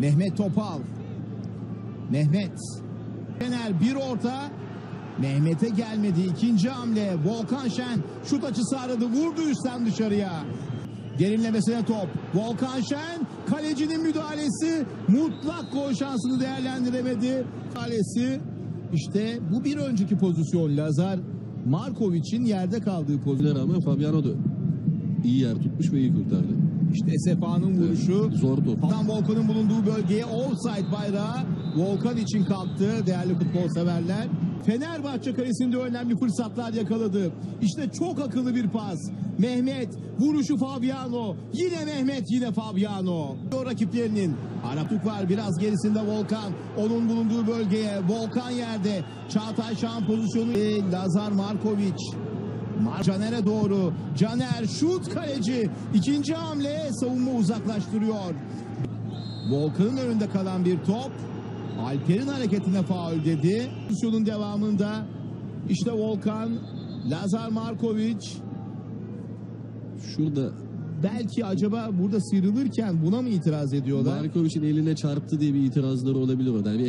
Mehmet Topal. Mehmet. Fener bir orta. Mehmet'e gelmedi. İkinci hamle. Volkan Şen şut açısı aradı. Vurdu üstten dışarıya. Derinlemesine top. Volkan Şen kalecinin müdahalesi mutlak gol şansını değerlendiremedi. Müdahalesi işte bu bir önceki pozisyon Lazar Markovic'in yerde kaldığı pozisyon. rağmen Fabiano da iyi yer tutmuş ve iyi kurtardı. İşte Sefa'nın vuruşu. Zor top. Tam Volkan'ın bulunduğu bölgeye offside bayrağı Volkan için kalktı değerli futbol severler. Fenerbahçe kalesinde önemli fırsatlar yakaladı. İşte çok akıllı bir pas. Mehmet vuruşu Fabiano. Yine Mehmet yine Fabiano. O rakiplerinin Araptuk var biraz gerisinde Volkan. Onun bulunduğu bölgeye Volkan yerde. Çağatay Şahan pozisyonu. E, Lazar Markovic. Caner'e doğru. Caner şut kaleci. İkinci hamle savunma uzaklaştırıyor. Volkan'ın önünde kalan bir top. Alper'in hareketine faul dedi. Pozisyonun devamında işte Volkan, Lazar Markovic Şurada belki acaba burada sıyrılırken buna mı itiraz ediyorlar? Markovic'in eline çarptı diye bir itirazları olabilir orada. Yani bir